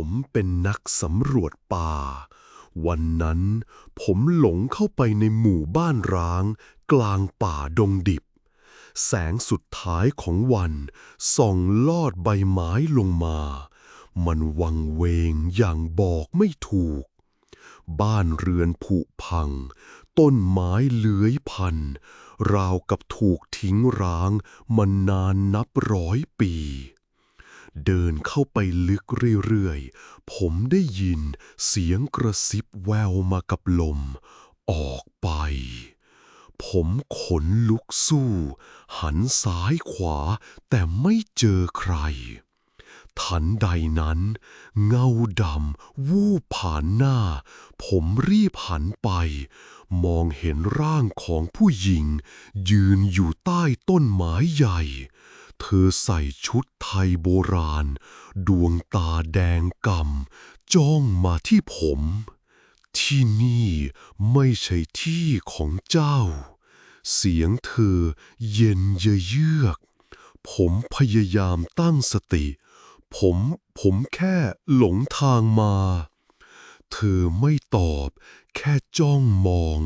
ผมเป็นนักสำรวจป่า วันนั้นผมหลงเข้าไปในหมู่บ้านร้าง กลางป่าดงดิบ แสงสุดท้ายของวันส่องลอดใบไม้ลงมา มันวังเวงอย่างบอกไม่ถูก บ้านเรือนผุพัง ต้นไม้เลื้อยพันราวกับถูกทิ้งร้างมานานนับร้อยปี เดินเข้าไปลึกเรื่อยๆ ผมได้ยินเสียงกระซิบแววมากับลม ออกไป ผมขนลุกสู้ หันซ้ายขวาแต่ไม่เจอใคร ทันใดนั้น เงาดำวูบผ่านหน้า ผมรีบหันไป มองเห็นร่างของผู้หญิง ยืนอยู่ใต้ต้นไม้ใหญ่ ธอใส่ชุดไทยโบราณ ดวงตาแดงกำจ้องมาที่ผม ที่นี่ไม่ใช่ที่ของเจ้า เสียงเธอเย็นเยือกผมพยายามตั้งสติ ผมผมแค่หลงทางมา เธอไม่ตอบ แค่จ้องมอง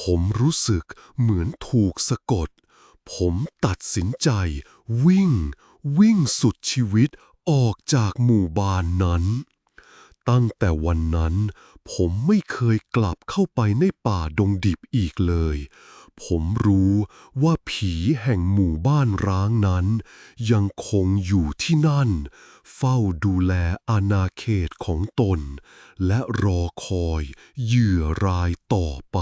ผมรู้สึกเหมือนถูกสะกด ผมตัดสินใจ วิ่ง วิ่งสุดชีวิตออกจากหมู่บ้านนั้น ตั้งแต่วันนั้น ผมไม่เคยกลับเข้าไปในป่าดงดิบอีกเลย ผมรู้ว่าผีแห่งหมู่บ้านร้างนั้น ยังคงอยู่ที่นั่น เฝ้าดูแลอาณาเขตของตน และรอคอยเหยื่อรายต่อไป